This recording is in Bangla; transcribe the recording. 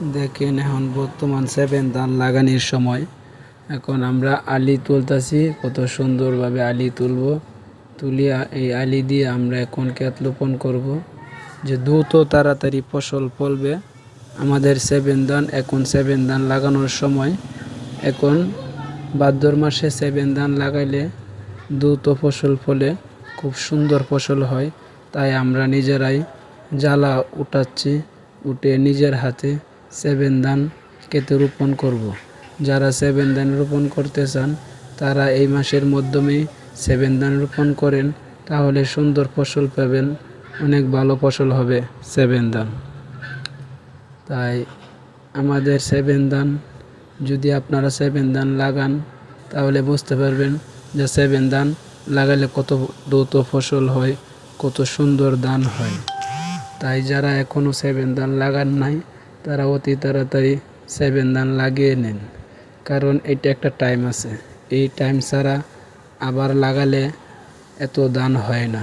দেখেন এখন বর্তমান সেভেন ধান লাগানোর সময়। এখন আমরা আলি তুলতাছি, কত সুন্দরভাবে আলি তুলব। তুলিয়া এই আলি দিয়ে আমরা এখন ক্ষেত লোপন করব। যে দ্রুত তাড়াতাড়ি ফসল ফলবে। আমাদের সেভেন ধান, এখন সেভেন ধান লাগানোর সময়। এখন ভাদ্র মাসে সেভেন ধান লাগাইলে দ্রুত ফসল ফলে খুব সুন্দর ফসল হয়। তাই আমরা নিজেরাই জ্বালা উঠাচ্ছি, উঠে নিজের হাতে সেভেন ধান কেটে রোপণ করব। যারা সেভেন ধান রোপণ করতে চান, তারা এই মাসের মাধ্যমেই সেভেন ধান রোপণ করেন, তাহলে সুন্দর ফসল পাবেন, অনেক ভালো ফসল হবে সেভেন ধান তাই আমাদের সেভেন ধান, যদি আপনারা সেভেন ধান লাগান, তাহলে বুঝতে পারবেন যে সেভেন ধান লাগালে কত দ্রুত ফসল হয়, কত সুন্দর ধান হয় তাই যারা এখনও সেভেন ধান লাগান নাই তারা অতি তাড়াতাড়ি সেভেন দান লাগিয়ে নেন। কারণ এটা একটা টাইম আছে। এই টাইম ছাড়া আবার লাগালে এত দান হয় না।